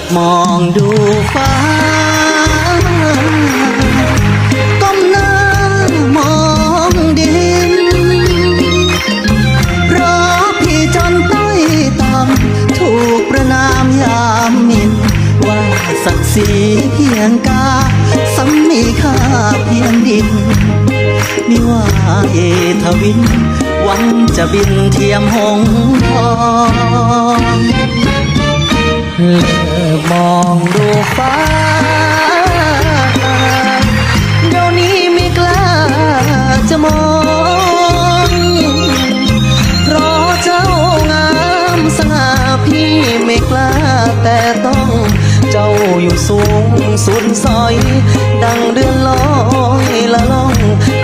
กมองดูฟ้า ก้มหน้ามองดินเพราะพี่จนต้อยต่ำถูกประนามยามมิน ว่าศักดิ์ศรีเพียงกาสัมมีค่าเพียงดินมิว่าเอทวิน วังจะบินเทียมหงทองเลิก มองดูฟ้าเดี๋ยวนี้ไม่กล้าจะมอง เพราะเจ้างามสง่าพี่ไม่กล้าแต่ต้องเจ้าอยู่สูงสุดซอย ดังเดือนลอยละล่อง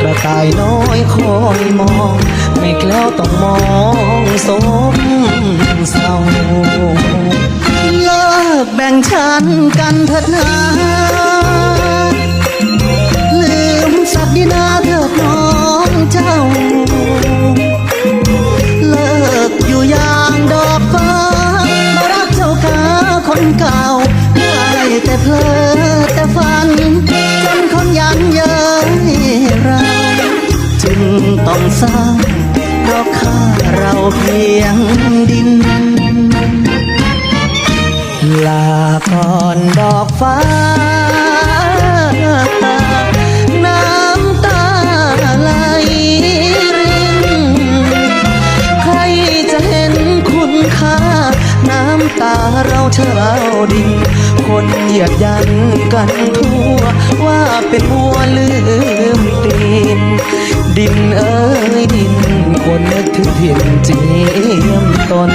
กระต่ายน้อยคอยมอง ไม่แคล้วต้องมองสม งชั้นกันเถิดนาลืมศักดินาเถิดน้องเจ้า เลิกอยู่อย่างดอกฟ้ามารักเจ้าขาคนเก่าได้แต่เพลอแต่ฝัน จนคนยันเย้ยเราจึงต้องสร้างเพราะค่าเราเพียงดิน อกฟ้า น้ำตาไหลรินใครจะเห็นคุณค่า น้ำตาเราเช่าดิน คนเหยียดยันกันทั่ว ว่าเป็นบัวลืมตีน ดินเอ้ยดินควรนึกถึงถิ่นเจียมตน